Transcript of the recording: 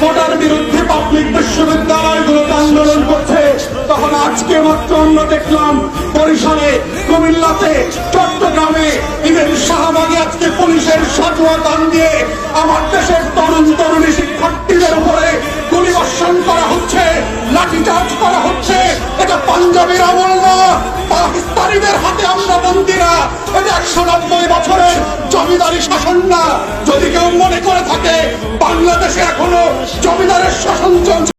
Voter বিরুদ্ধে public বিশ্ববিদ্যালয়গুলোতে আন্দোলন করছে। তখন আজকে মাত্র আমরা দেখলাম, বরিশালে, কুমিল্লাতে, চট্টগ্রামে, ইভেন শাহবাগে আজকে পুলিশের সাজুয়া দান দিয়ে আমার দেশের তরুণ তরুণী শিক্ষার্থীদের উপরে গুলিবর্ষণ করা হচ্ছে, লাঠিচার্জ করা হচ্ছে। এটা পাঞ্জাবের আমল না, পাকিস্তানিদের হাতে আমরা বন্দিরা এটা একশো নব্বই বছরের জমিদারি শাসন না। যদি কেউ মনে করে থাকে বাংলাদেশে এখনও জমিদারের শাসন চলছে।